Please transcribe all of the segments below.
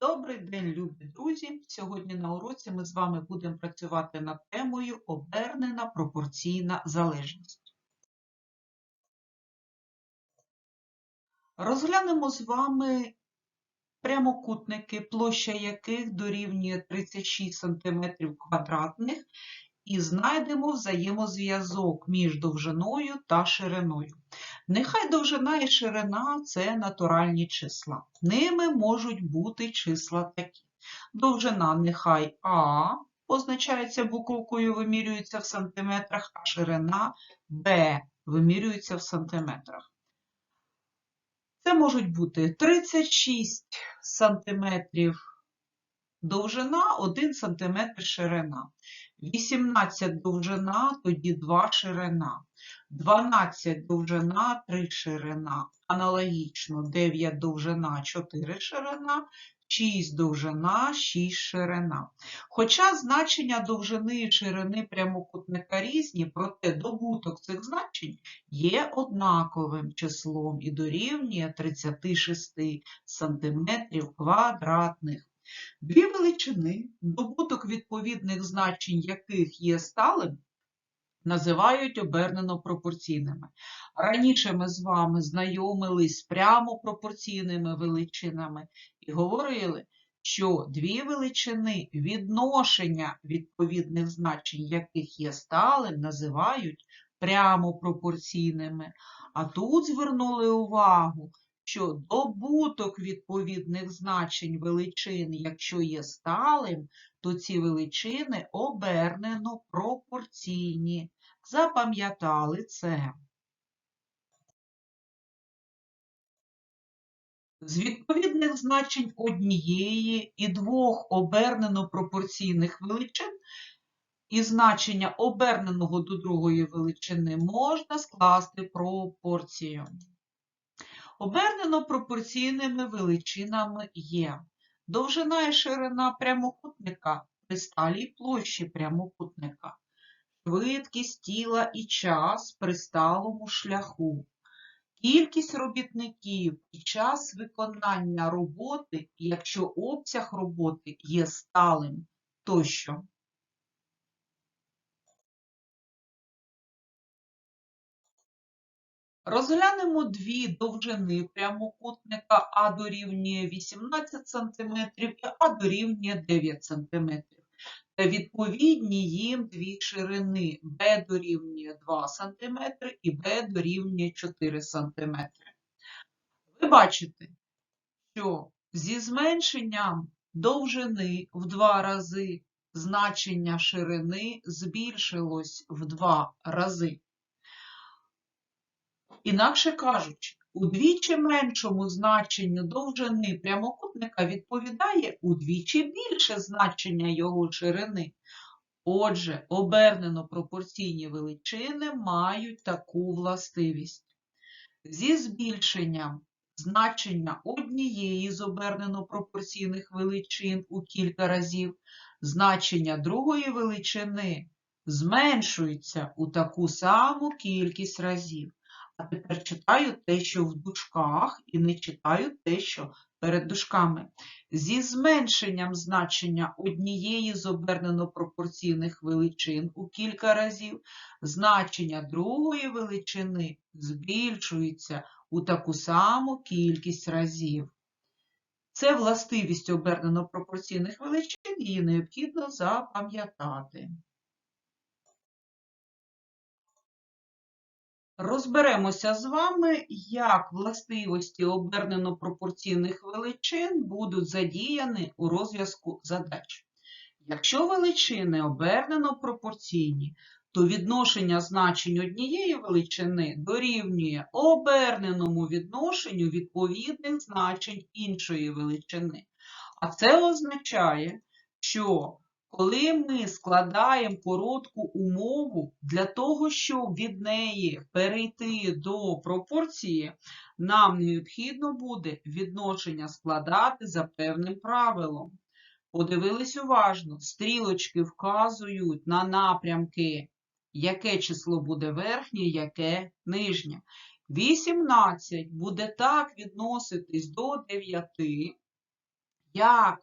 Добрий день, любі друзі! Сьогодні на уроці ми з вами будемо працювати над темою обернена пропорційна залежність. Розглянемо з вами прямокутники, площа яких дорівнює 36 см квадратних, і знайдемо взаємозв'язок між довжиною та шириною. Нехай довжина і ширина це натуральні числа. Ними можуть бути числа такі. Довжина нехай А позначається буковкою, вимірюється в сантиметрах, а ширина Б вимірюється в сантиметрах. Це можуть бути 36 сантиметрів довжина, 1 см ширина. 18 довжина, тоді 2 ширина. 12 довжина, 3 ширина. Аналогічно 9 довжина, 4 ширина, 6 довжина, 6 ширина. Хоча значення довжини і ширини прямокутника різні, проте добуток цих значень є однаковим числом і дорівнює 36 см квадратних. Дві величини, добуток відповідних значень яких є сталим, називають обернено пропорційними. Раніше ми з вами знайомились прямо пропорційними величинами і говорили, що дві величини відношення відповідних значень, яких є сталим, називають прямо пропорційними. А тут звернули увагу, що добуток відповідних значень величин, якщо є сталим, то ці величини обернено пропорційні. Запам'ятали це. З відповідних значень однієї і двох обернено пропорційних величин і значення оберненого до другої величини можна скласти пропорцію. Обернено пропорційними величинами є. Довжина і ширина прямокутника при сталій площі прямокутника, швидкість тіла і час при сталому шляху, кількість робітників і час виконання роботи, якщо обсяг роботи є сталим тощо. Розглянемо дві довжини прямокутника А дорівнює 18 см і А дорівнює 9 см. Та відповідні їм дві ширини Б дорівнює 2 см і Б дорівнює 4 см. Ви бачите, що зі зменшенням довжини в два рази значення ширини збільшилось в два рази. Інакше кажучи, удвічі меншому значенню довжини прямокутника відповідає удвічі більше значення його ширини. Отже, обернено пропорційні величини мають таку властивість. Зі збільшенням значення однієї з обернено пропорційних величин у кілька разів, значення другої величини зменшується у таку саму кількість разів. А тепер читаю те, що в дужках, і не читаю те, що перед дужками. Зі зменшенням значення однієї з обернено пропорційних величин у кілька разів, значення другої величини збільшується у таку саму кількість разів. Це властивість обернено пропорційних величин, її необхідно запам'ятати. Розберемося з вами, як властивості обернено пропорційних величин будуть задіяні у розв'язку задач. Якщо величини обернено пропорційні, то відношення значень однієї величини дорівнює оберненому відношенню відповідних значень іншої величини. А це означає, що коли ми складаємо коротку умову, для того, щоб від неї перейти до пропорції, нам необхідно буде відношення складати за певним правилом. Подивились уважно, стрілочки вказують на напрямки, яке число буде верхнє, яке нижнє. 18 буде так відноситись до 9, Як?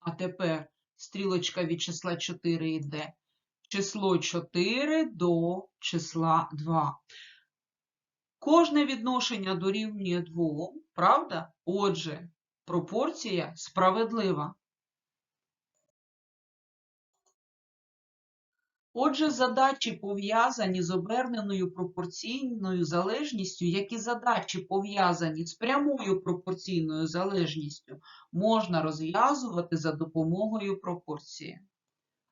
А тепер стрілочка від числа 4 йде. Число 4 до числа 2. Кожне відношення дорівнює 2, правда? Отже, пропорція справедлива. Отже, задачі, пов'язані з оберненою пропорційною залежністю, як і задачі, пов'язані з прямою пропорційною залежністю, можна розв'язувати за допомогою пропорції.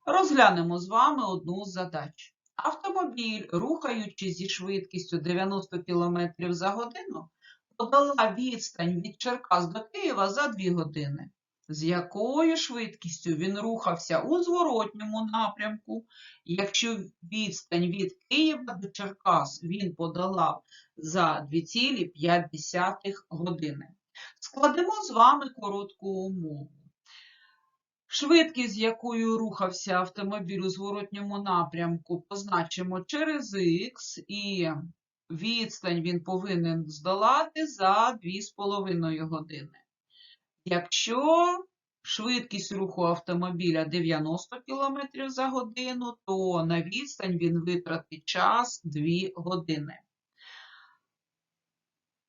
Розглянемо з вами одну з задач. Автомобіль, рухаючись зі швидкістю 90 км за годину, подала відстань від Черкас до Києва за 2 години. З якою швидкістю він рухався у зворотньому напрямку, якщо відстань від Києва до Черкас він подолав за 2,5 години. Складемо з вами коротку умову. Швидкість, з якою рухався автомобіль у зворотньому напрямку, позначимо через Х, і відстань він повинен здолати за 2,5 години. Якщо швидкість руху автомобіля 90 км за годину, то на відстань він витратить час 2 години.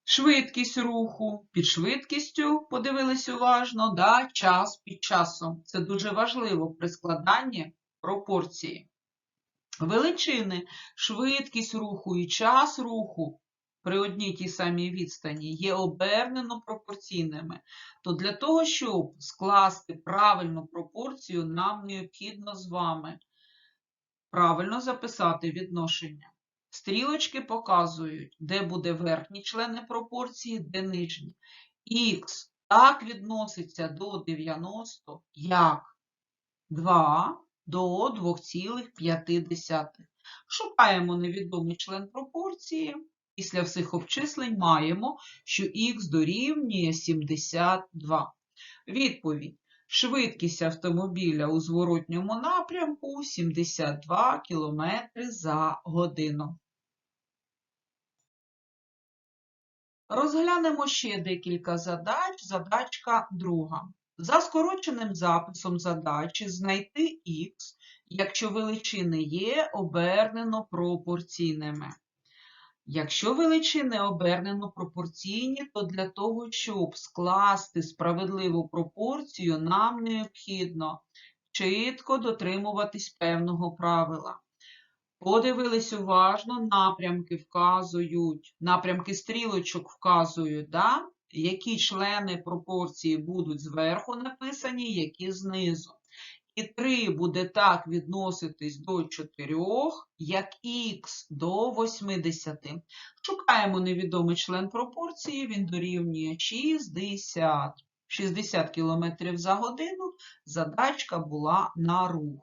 Швидкість руху під швидкістю, подивились уважно, да, час під часом. Це дуже важливо при складанні пропорції. Величини, швидкість руху і час руху при одній тій самій відстані є обернено пропорційними. То для того, щоб скласти правильну пропорцію, нам необхідно з вами правильно записати відношення. Стрілочки показують, де буде верхні члени пропорції, де нижні. Х так відноситься до 90, як 2 до 2,5. Шукаємо невідомий член пропорції. Після всіх обчислень маємо, що х дорівнює 72. Відповідь. Швидкість автомобіля у зворотньому напрямку 72 км за годину. Розглянемо ще декілька задач. Задачка друга. За скороченим записом задачі знайти х, якщо величини є обернено пропорційними. Якщо величини обернено пропорційні, то для того, щоб скласти справедливу пропорцію, нам необхідно чітко дотримуватись певного правила. Подивились уважно, напрямки вказують, напрямки стрілочок вказують, да? які члени пропорції будуть зверху написані, які знизу. І 3 буде так відноситись до 4, як х до 80. Шукаємо невідомий член пропорції, він дорівнює 60. 60 км за годину задачка була на рух.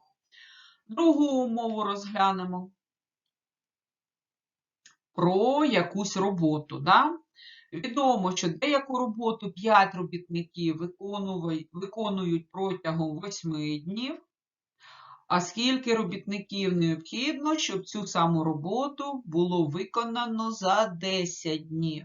Другу умову розглянемо про якусь роботу. Да? Відомо, що деяку роботу 5 робітників виконують, протягом 8 днів, а скільки робітників необхідно, щоб цю саму роботу було виконано за 10 днів.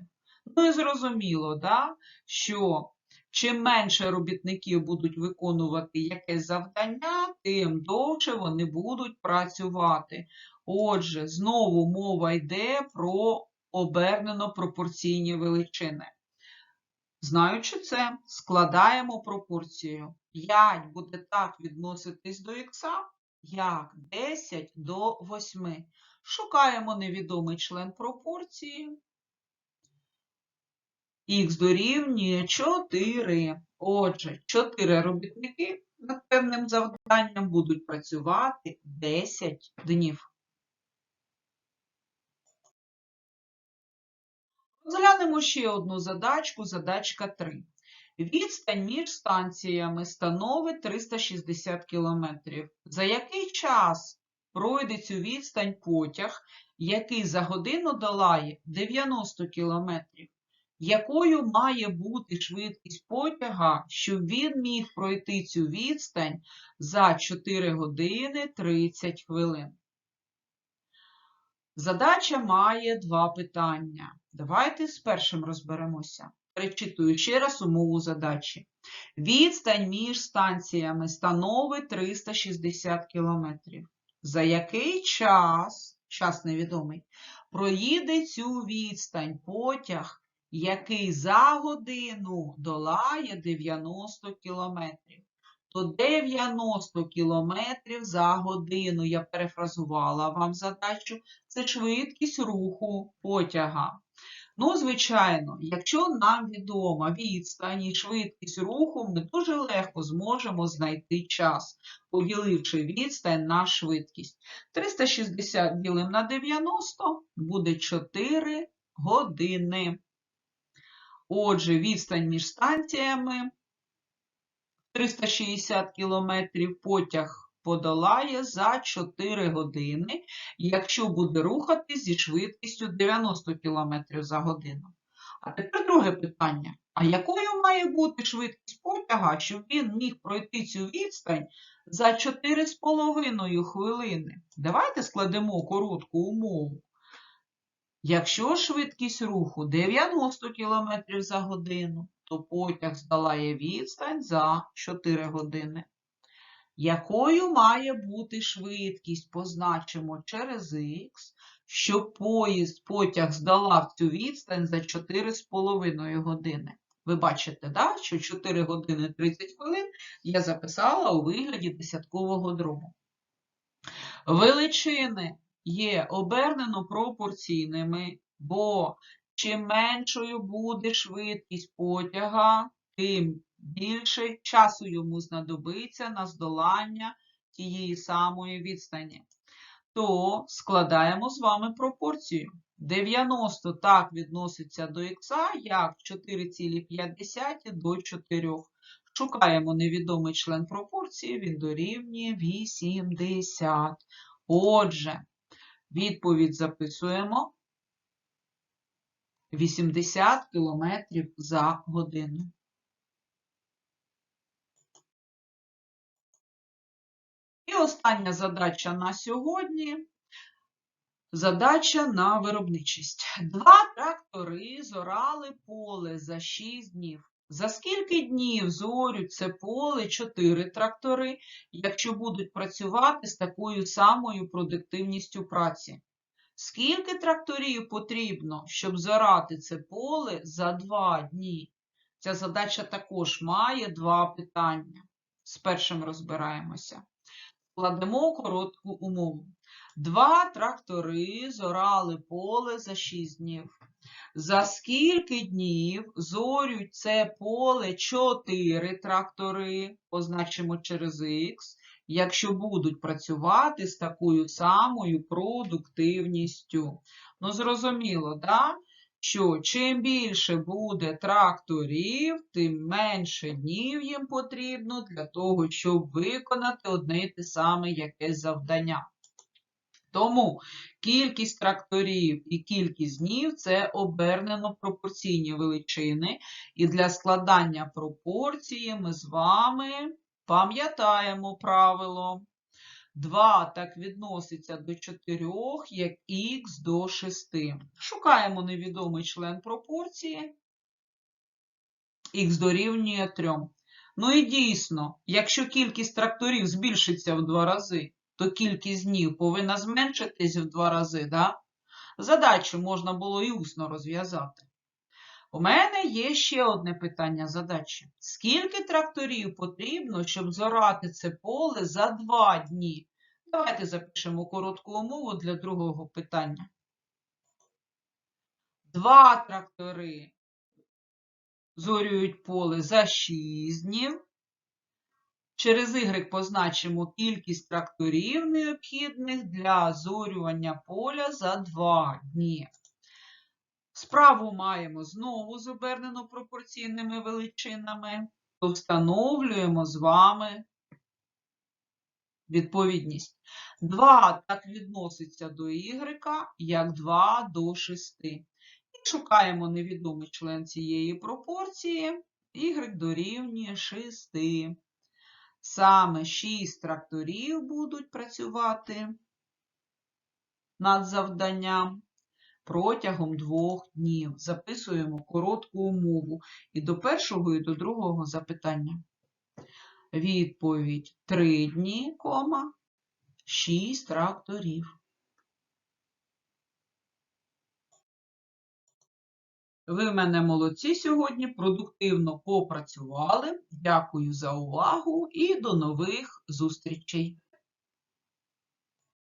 Ну і зрозуміло, да? що чим менше робітників будуть виконувати якесь завдання, тим довше вони будуть працювати. Отже, знову мова йде про обернено пропорційні величини. Знаючи це, складаємо пропорцію. 5 буде так відноситись до х, як 10 до 8. Шукаємо невідомий член пропорції. Х дорівнює 4. Отже, 4 робітники над певним завданням будуть працювати 10 днів. Розглянемо ще одну задачку, задачка 3. Відстань між станціями становить 360 км. За який час пройде цю відстань потяг, який за годину долає 90 км? Якою має бути швидкість потяга, щоб він міг пройти цю відстань за 4 години 30 хвилин? Задача має два питання. Давайте з першим розберемося. Перечитую ще раз умову задачі. Відстань між станціями становить 360 км. За який час, час невідомий, проїде цю відстань потяг, який за годину долає 90 км. То 90 км за годину, я перефразувала вам задачу, це швидкість руху потяга. Ну, звичайно, якщо нам відома відстань і швидкість руху, ми дуже легко зможемо знайти час, поділивши відстань на швидкість. 360 ділимо на 90 буде 4 години. Отже, відстань між станціями 360 кілометрів потяг подолає за 4 години, якщо буде рухатись зі швидкістю 90 км за годину. А тепер друге питання. А якою має бути швидкість потяга, щоб він міг пройти цю відстань за 4,5 хвилини? Давайте складемо коротку умову. Якщо швидкість руху 90 км за годину, то потяг здолає відстань за 4 години. Якою має бути швидкість, позначимо через х, щоб поїзд, потяг здолав цю відстань за 4,5 години. Ви бачите, да, що 4 години 30 хвилин я записала у вигляді десяткового дробу. Величини є обернено пропорційними, бо чим меншою буде швидкість потяга, тим більше часу йому знадобиться на здолання тієї самої відстані. То складаємо з вами пропорцію. 90 так відноситься до х, як 4,5 до 4. Шукаємо невідомий член пропорції, він дорівнює 80. Отже, відповідь записуємо 80 км за годину. І остання задача на сьогодні. Задача на виробничість. Два трактори зорали поле за 6 днів. За скільки днів зорють це поле 4 трактори, якщо будуть працювати з такою самою продуктивністю праці? Скільки тракторів потрібно, щоб зорати це поле за 2 дні? Ця задача також має два питання. З першим розбираємося. Складемо коротку умову. Два трактори зорали поле за 6 днів. За скільки днів зорють це поле 4 трактори, позначимо через х, якщо будуть працювати з такою самою продуктивністю. Ну, зрозуміло, да? Що чим більше буде тракторів, тим менше днів їм потрібно для того, щоб виконати одне й те саме якесь завдання. Тому кількість тракторів і кількість днів це обернено пропорційні величини. І для складання пропорції ми з вами пам'ятаємо правило. 2 так відноситься до 4, як х до 6. Шукаємо невідомий член пропорції. Х дорівнює 3. Ну і дійсно, якщо кількість тракторів збільшиться в 2 рази, то кількість днів повинна зменшитись в 2 рази, да? Задачу можна було і усно розв'язати. У мене є ще одне питання задачі. Скільки тракторів потрібно, щоб зорати це поле за 2 дні? Давайте запишемо коротку умову для другого питання. Два трактори зорюють поле за 6 днів. Через Y позначимо кількість тракторів необхідних для зорювання поля за 2 дні. Справу маємо знову з обернено пропорційними величинами, то встановлюємо з вами відповідність. 2 так відноситься до y, як 2 до 6. І шукаємо невідомий член цієї пропорції, y дорівнює 6. Саме 6 тракторів будуть працювати над завданням. Протягом двох днів. Записуємо коротку умову і до першого, і до другого запитання. Відповідь 3 дні, кома, 6 тракторів. Ви мене молодці сьогодні, продуктивно попрацювали. Дякую за увагу і до нових зустрічей!